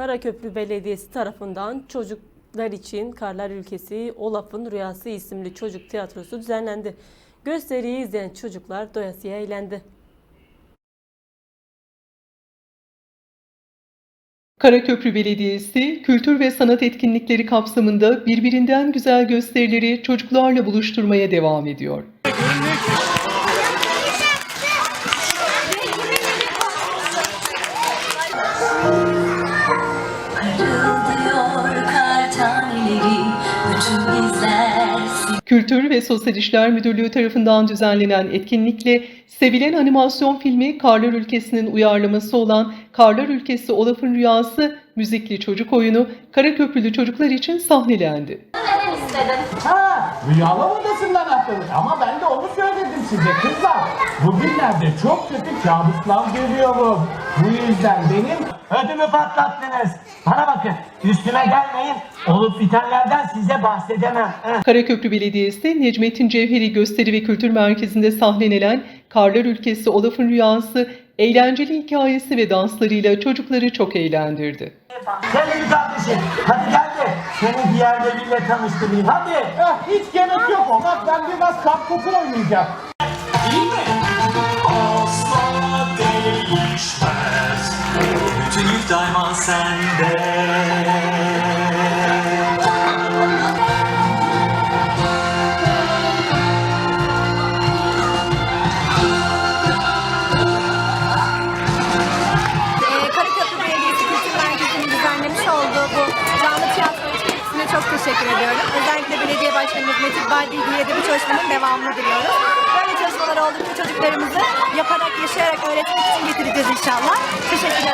Karaköprü Belediyesi tarafından çocuklar için Karlar Ülkesi Olaf'ın Rüyası isimli çocuk tiyatrosu düzenlendi. Gösteriyi izleyen çocuklar doyasıya eğlendi. Karaköprü Belediyesi kültür ve sanat etkinlikleri kapsamında birbirinden güzel gösterileri çocuklarla buluşturmaya devam ediyor. Kültür ve Sosyal İşler Müdürlüğü tarafından düzenlenen etkinlikle sevilen animasyon filmi Karlar Ülkesi'nin uyarlaması olan Karlar Ülkesi Olaf'ın Rüyası müzikli çocuk oyunu Karaköprülü çocuklar için sahnelendi. Ha, rüyalar odasından atladık ama ben de onu söyledim size kızlar. Bugünlerde çok kötü kabuslar görüyorum. Bu yüzden benim ödümü patlattınız. Bana bakın üstüme gelmeyin. Olup bitenlerden size bahsedemem. Hı. Karaköprü Belediyesi Necmettin Cevheri Gösteri ve Kültür Merkezi'nde sahnelenen Karlar Ülkesi Olaf'ın Rüyası eğlenceli hikayesi ve danslarıyla çocukları çok eğlendirdi. Sevgili kardeşim hadi gel de seni diğer biriyle tanıştırayım hadi. hiç gerek yok ona ben biraz kap kopu oynayacağım. İyi mi? Daima sende Belediyesi Kültür Merkezi'nin düzenlemiş olduğu bu canlı tiyatro etkinliğine çok teşekkür ediyorum. Özellikle belediye başkanımız Metin Baldi'ye de bu çalışmanın devamını diliyoruz. Böyle çalışmalar oldukça çocuklarımızı yaparak, yaşayarak öğretmek için getireceğiz inşallah. Herkese.